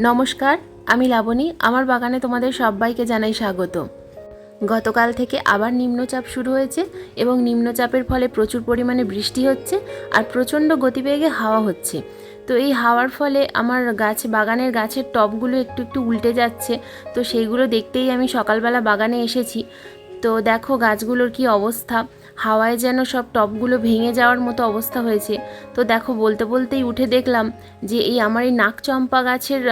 নমস্কার, আমি লাবণী। আমার বাগানে তোমাদের সবাইকে জানাই স্বাগত। গতকাল থেকে আবার নিম্নচাপ শুরু হয়েছে এবং নিম্নচাপের ফলে প্রচুর পরিমাণে বৃষ্টি হচ্ছে আর প্রচণ্ড গতিবেগে হাওয়া হচ্ছে। তো এই হাওয়ার ফলে আমার গাছ, বাগানের গাছের টবগুলো একটু একটু উল্টে যাচ্ছে। তো সেইগুলো দেখতেই আমি সকালবেলা বাগানে এসেছি। তো দেখো গাছগুলোর কি অবস্থা। হাওয়ায় যেন সব টবগুলো ভেঙে যাওয়ার মতো অবস্থা হয়েছে। তো দেখো, বলতে বলতেই উঠে দেখলাম যে এই আমার এই নাকচম্পা গাছের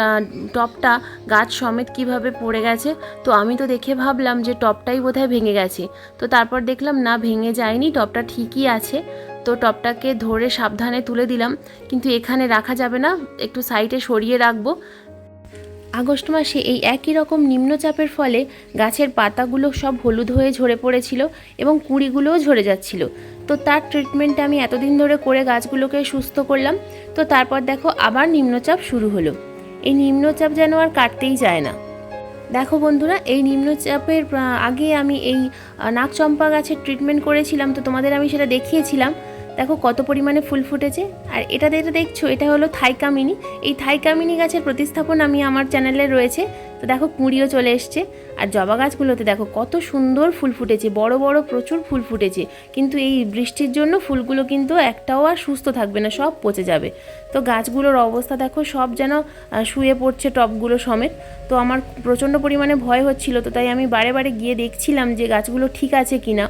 টবটা গাছ সমেত কীভাবে পড়ে গেছে। তো আমি তো দেখে ভাবলাম যে টবটাই বোধহয় ভেঙে গেছে। তো তারপর দেখলাম, না, ভেঙে যায়নি টবটা ঠিকই আছে। তো টবটাকে ধরে সাবধানে তুলে দিলাম। কিন্তু এখানে রাখা যাবে না, একটু সাইডে সরিয়ে রাখব। আগস্ট মাসে এই একই রকম নিম্নচাপের ফলে গাছের পাতাগুলো সব হলুদ হয়ে ঝরে পড়েছিল এবং কুঁড়িগুলোও ঝরে যাচ্ছিল। তো তার ট্রিটমেন্ট আমি এতদিন ধরে করে গাছগুলোকে সুস্থ করলাম। তো তারপর দেখো আবার নিম্নচাপ শুরু হলো। এই নিম্নচাপ যেন আর কাটতেই যায় না। দেখো বন্ধুরা, এই নিম্নচাপের আগে আমি এই নাকচম্পা গাছের ট্রিটমেন্ট করেছিলাম। তো তোমাদের আমি সেটা দেখিয়েছিলাম। দেখো কত পরিমাণে ফুল ফুটেছে। আর এটা যেটা দেখছ, এটা হলো থাইকামিনি। এই থাইকামিনি গাছের প্রতিস্থাপন আমি আমার চ্যানেলে রয়েছে। তো দেখো কুঁড়িও চলে এসছে। আর জবা গাছগুলোতে দেখো কত সুন্দর ফুল ফুটেছে, বড় বড় প্রচুর ফুল ফুটেছে। কিন্তু এই বৃষ্টির জন্য ফুলগুলো কিন্তু একটাও আর সুস্থ থাকবে না, সব পচে যাবে। তো গাছগুলোর অবস্থা দেখো সব যেন শুয়ে পড়ছে টবগুলো সমেত। তো আমার প্রচণ্ড পরিমাণে ভয় হচ্ছিল, তো তাই আমি বারে বারে গিয়ে দেখছিলাম যে গাছগুলো ঠিক আছে কিনা।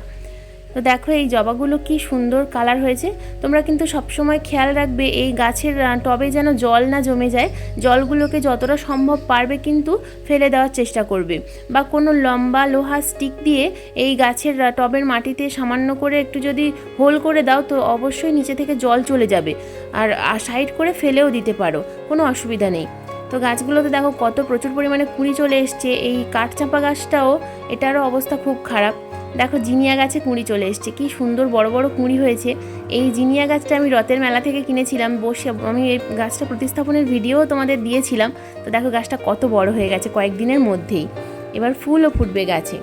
তো দেখো এই জবাগুলো কি সুন্দর কালার হয়েছে। তোমরা কিন্তু সবসময় খেয়াল রাখবে এই গাছের টবে যেন জল না জমে যায়। জলগুলোকে যতটা সম্ভব পারবে কিন্তু ফেলে দেওয়ার চেষ্টা করবে। বা কোনো লম্বা লোহা স্টিক দিয়ে এই গাছের টবের মাটিতে সামান্য করে একটু যদি হোল করে দাও তো অবশ্যই নিচে থেকে জল চলে যাবে। আর সাইড করে ফেলেও দিতে পারো, কোনো অসুবিধা নেই। তো গাছগুলোতে দেখো কত প্রচুর পরিমাণে কুড়ি চলে এসছে। এই কাঠচাপা গাছটাও, এটারও অবস্থা খুব খারাপ। দেখো জিনিয়া গাছে কুঁড়ি চলে এসছে, কি সুন্দর বড় বড় কুঁড়ি হয়েছে। এই জিনিয়া গাছটা আমি রথের মেলা থেকে কিনেছিলাম, বসে আমি এই গাছটা প্রতিস্থাপনের ভিডিও তোমাদের দিয়েছিলাম। তো দেখো গাছটা কত বড় হয়ে গেছে কয়েকদিনের মধ্যেই। এবার ফুলও ফুটবে গাছে।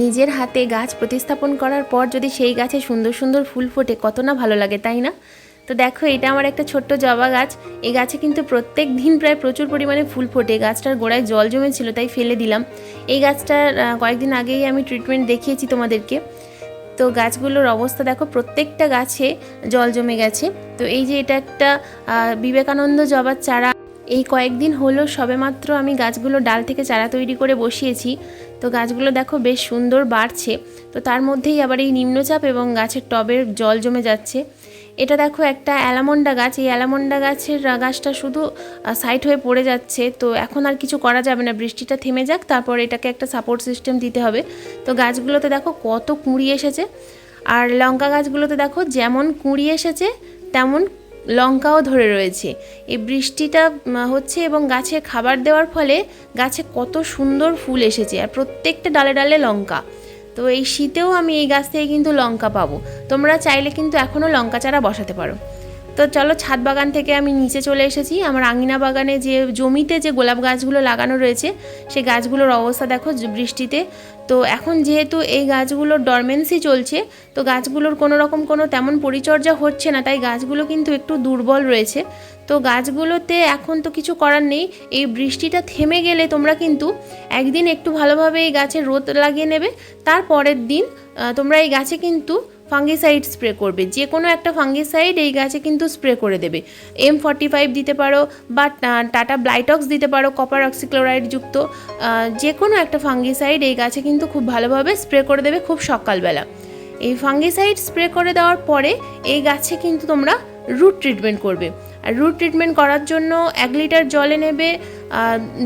নিজের হাতে গাছ প্রতিস্থাপন করার পর যদি সেই গাছে সুন্দর সুন্দর ফুল ফোটে, কত না ভালো লাগে, তাই না? তো দেখো, এটা আমার একটা ছোট্ট জবা গাছ। এই গাছে কিন্তু প্রত্যেক দিন প্রায় প্রচুর পরিমাণে ফুল ফোটে। গাছটার গোড়ায় জল জমেছিল, তাই ফেলে দিলাম। এই গাছটার কয়েকদিন আগেই আমি ট্রিটমেন্ট দেখিয়েছি তোমাদেরকে। তো গাছগুলোর অবস্থা দেখো, প্রত্যেকটা গাছে জল জমে গেছে। তো এই যে এটা একটা বিবেকানন্দ জবার চারা। এই কয়েকদিন হলো সবেমাত্র আমি গাছগুলো ডাল থেকে চারা তৈরি করে বসিয়েছি। তো গাছগুলো দেখো বেশ সুন্দর বাড়ছে। তো তার মধ্যেই আবার এই নিম্নচাপ এবং গাছের টবের জল জমে যাচ্ছে। এটা দেখো একটা অ্যালামন্ডা গাছ। এই অ্যালামন্ডা গাছের গাছটা শুধু সাইড হয়ে পড়ে যাচ্ছে। তো এখন আর কিছু করা যাবে না। বৃষ্টিটা থেমে যাক, তারপর এটাকে একটা সাপোর্ট সিস্টেম দিতে হবে। তো গাছগুলোতে দেখো কত কুঁড়ি এসেছে। আর লঙ্কা গাছগুলোতে দেখো যেমন কুঁড়ি এসেছে, তেমন লঙ্কাও ধরে রয়েছে। এই বৃষ্টিটা হচ্ছে এবং গাছে খাবার দেওয়ার ফলে গাছে কত সুন্দর ফুল এসেছে। আর প্রত্যেকটা ডালে ডালে লঙ্কা। তো এই শীতেও আমি এই গাছ থেকে কিন্তু লঙ্কা পাবো। তোমরা চাইলে কিন্তু এখনও লঙ্কা চারা বসাতে পারো। তো চলো ছাদ বাগান থেকে আমি নিচে চলে এসেছি। আমার আঙিনা বাগানে যে জমিতে যে গোলাপ গাছগুলো লাগানো রয়েছে সেই গাছগুলোর অবস্থা দেখো বৃষ্টিতে। তো এখন যেহেতু এই গাছগুলোর ডরমেন্সি চলছে, তো গাছগুলোর কোনো রকম কোনো তেমন পরিচর্যা হচ্ছে না, তাই গাছগুলো কিন্তু একটু দুর্বল রয়েছে। তো গাছগুলোতে এখন তো কিছু করার নেই, এই বৃষ্টিটা থেমে গেলে তোমরা কিন্তু একদিন একটু ভালোভাবে এই গাছে রোদ লাগিয়ে নেবে, তার পরের দিন তোমরা এই গাছে কিন্তু ফাঙ্গিসাইড স্প্রে করবে। যে কোনো একটা ফাঙ্গিসাইড এই গাছে কিন্তু স্প্রে করে দেবে। এম ফর্টি ফাইভ দিতে পারো বা টাটা ব্লাইটক্স দিতে পারো, কপার অক্সিক্লোরাইড যুক্ত যে কোনো একটা ফাঙ্গিসাইড এই গাছে কিন্তু খুব ভালোভাবে স্প্রে করে দেবে খুব সকালবেলা। এই ফাঙ্গিসাইড স্প্রে করে দেওয়ার পরে এই গাছে কিন্তু তোমরা রুট ট্রিটমেন্ট করবে। আর রুট ট্রিটমেন্ট করার জন্য এক লিটার জলে নেবে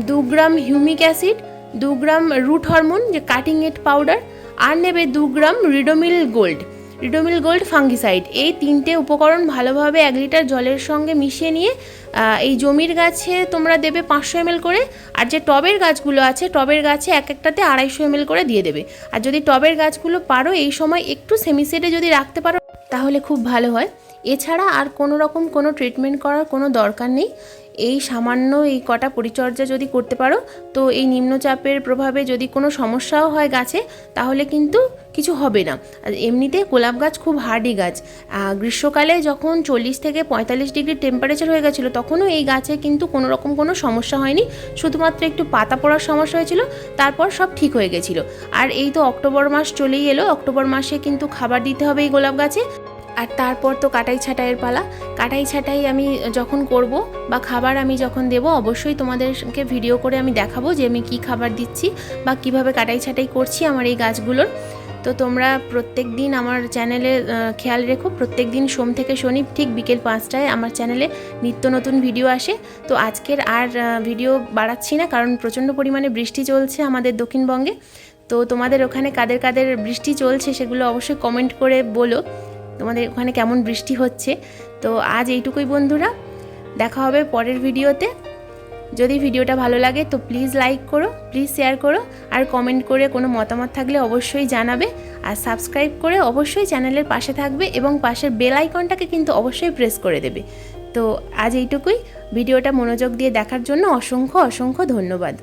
দু গ্রাম হিউমিক অ্যাসিড, দু গ্রাম রুট হরমোন, যে কাটিং এট পাউডার আর নেবে দু gram Ridomil Gold. Ridomil Gold fungicide এই তিনটে উপকরণ ভালোভাবে এক লিটার জলের সঙ্গে মিশিয়ে নিয়ে এই জমির গাছে তোমরা দেবে পাঁচশো এমএল করে, আর যে টবের গাছগুলো আছে, টবের গাছে এক একটাতে আড়াইশো এমএল করে দিয়ে দেবে। আর যদি টবের গাছগুলো পারো, এই সময় একটু সেমিসেটে যদি রাখতে পারো, তাহলে খুব ভালো হয়। এছাড়া আর কোনো রকম কোনো ট্রিটমেন্ট করার কোনো দরকার নেই। এই সামান্য এই কটা পরিচর্যা যদি করতে পারো, তো এই নিম্নচাপের প্রভাবে যদি কোনো সমস্যাও হয় গাছে, তাহলে কিন্তু কিছু হবে না। এমনিতে গোলাপ গাছ খুব হার্ডি গাছ। গ্রীষ্মকালে যখন চল্লিশ থেকে পঁয়তাল্লিশ ডিগ্রি টেম্পারেচার হয়ে গেছিল, তখনও এই গাছে কিন্তু কোনো রকম কোনো সমস্যা হয়নি। শুধুমাত্র একটু পাতা পড়ার সমস্যা হয়েছিল, তারপর সব ঠিক হয়ে গেছিল। আর এই তো অক্টোবর মাস চলেই এলো, অক্টোবর মাসে কিন্তু খাবার দিতে হবে এই গোলাপ গাছে। আর তারপর তো কাটাই ছাটাইয়ের পালা। কাটাই ছাটাই আমি যখন করব বা খাবার আমি যখন দেব, অবশ্যই তোমাদেরকে ভিডিও করে আমি দেখাবো যে আমি কি খাবার দিচ্ছি বা কীভাবে কাটাই ছাটাই করছি আমার এই গাছগুলোর। তো তোমরা প্রত্যেক দিন আমার চ্যানেলে খেয়াল রেখো, প্রত্যেক দিন সোম থেকে শনি ঠিক বিকেল পাঁচটায় আমার চ্যানেলে নিত্য নতুন ভিডিও আসে। তো আজকের আর ভিডিও বাড়াচ্ছি না কারণ প্রচণ্ড পরিমাণে বৃষ্টি চলছে আমাদের দক্ষিণবঙ্গে। তো তোমাদের ওখানে কাদের কাদের বৃষ্টি চলছে সেগুলো অবশ্যই কমেন্ট করে বলো। তোমাদের ওখানে কেমন বৃষ্টি হচ্ছে। তো আজ এইটুকুই বন্ধুরা, দেখা হবে পরের ভিডিওতে। যদি ভিডিওটা ভালো লাগে তো প্লিজ লাইক করো প্লিজ শেয়ার করো, আর কমেন্ট করে কোনো মতামত থাকলে অবশ্যই জানাবে। আর সাবস্ক্রাইব করে অবশ্যই চ্যানেলের পাশে থাকবে এবং পাশের বেল আইকনটাকে কিন্তু অবশ্যই প্রেস করে দেবে। তো আজ এইটুকুই, ভিডিওটা মনোযোগ দিয়ে দেখার জন্য অসংখ্য অসংখ্য ধন্যবাদ।